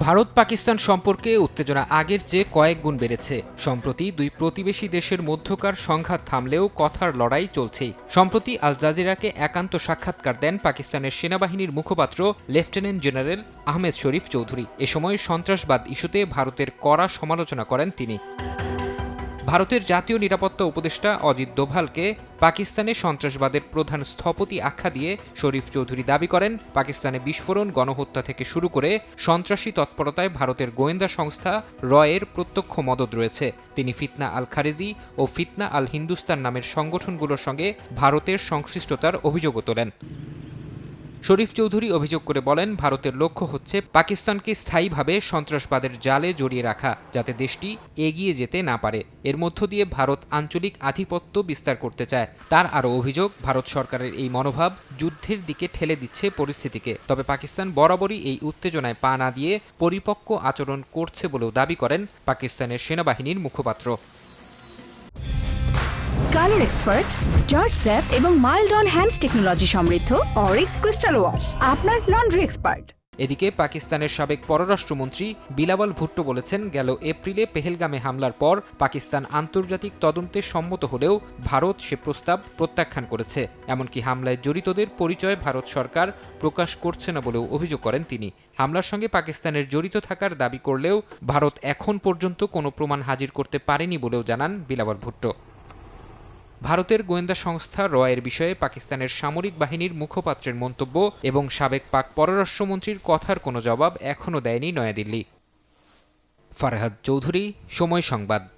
ভারত পাকিস্তান সম্পর্কে উত্তেজনা আগের চেয়ে কয়েক গুণ বেড়েছে। সম্প্রতি দুই প্রতিবেশী দেশের মধ্যকার সংঘাত থামলেও কথার লড়াই চলছেই সম্প্রতি আল জাজিরাকে একান্ত সাক্ষাৎকার দেন পাকিস্তানের সেনাবাহিনীর মুখপাত্র লেফটেন্যান্ট জেনারেল আহমেদ শরীফ চৌধুরী। এ সময় সন্ত্রাসবাদ ইস্যুতে ভারতের কড়া সমালোচনা করেন তিনি। ভারতের জাতীয় নিরাপত্তা উপদেষ্টা অজিত দোভালকে পাকিস্তানে সন্ত্রাসবাদের প্রধান স্থপতি আখ্যা দিয়ে শরীফ চৌধুরী দাবি করেন, পাকিস্তানে বিস্ফোরণ, গণহত্যা থেকে শুরু করে সন্ত্রাসী তৎপরতায় ভারতের গোয়েন্দা সংস্থা রয়ের প্রত্যক্ষ মদত রয়েছে। তিনি ফিতনা আল খারেজি ও ফিতনা আল হিন্দুস্তান নামের সংগঠনগুলোর সঙ্গে ভারতের সংশ্লিষ্টতার অভিযোগও তোলেন। শরীফ চৌধুরী অভিযোগ করে বলেন, ভারতের লক্ষ্য হচ্ছে পাকিস্তানকে স্থায়ীভাবে সন্ত্রাসবাদের জালে জড়িয়ে রাখা, যাতে দেশটি এগিয়ে যেতে না পারে। এর মধ্য দিয়ে ভারত আঞ্চলিক আধিপত্য বিস্তার করতে চায়। তার আরও অভিযোগ, ভারত সরকারের এই মনোভাব যুদ্ধের দিকে ঠেলে দিচ্ছে পরিস্থিতিকে। তবে পাকিস্তান বরাবরই এই উত্তেজনায় পা না দিয়ে পরিপক্ক আচরণ করছে বলেও দাবি করেন পাকিস্তানের সেনাবাহিনীর মুখপাত্র। কালার এক্সপার্ট জর্জ স্যাপ এবং মাইল্ড অন হ্যান্ডস টেকনোলজি সমৃদ্ধ অরিক্স ক্রিস্টাল ওয়াশ, আপনার লন্ড্রি এক্সপার্ট। এদিকে পাকিস্তানের সাবেক পররাষ্ট্রমন্ত্রী বিলাওয়াল ভুট্টো বলেছেন, গেল এপ্রিলে পেহেলগামে হামলার পর পাকিস্তান আন্তর্জাতিক তদন্তে সম্মত হলেও ভারত সে প্রস্তাব প্রত্যাখ্যান করেছে। এমনকি হামলায় জড়িতদের পরিচয় ভারত সরকার প্রকাশ করছে না বলেও অভিযোগ করেন তিনি। হামলার সঙ্গে পাকিস্তানের জড়িত থাকার দাবি করলেও ভারত এখন পর্যন্ত কোনো প্রমাণ হাজির করতে পারেনি বলেও জানান বিলাওয়াল ভুট্টো। ভারতের গোয়েন্দা সংস্থা রয়ের বিষয়ে পাকিস্তানের সামরিক বাহিনীর মুখপাত্রের মন্তব্য এবং সাবেক পাক পররাষ্ট্রমন্ত্রীর কথার কোনো জবাব এখনও দেয়নি নয়াদিল্লি। ফারহাদ চৌধুরী, সময় সংবাদ।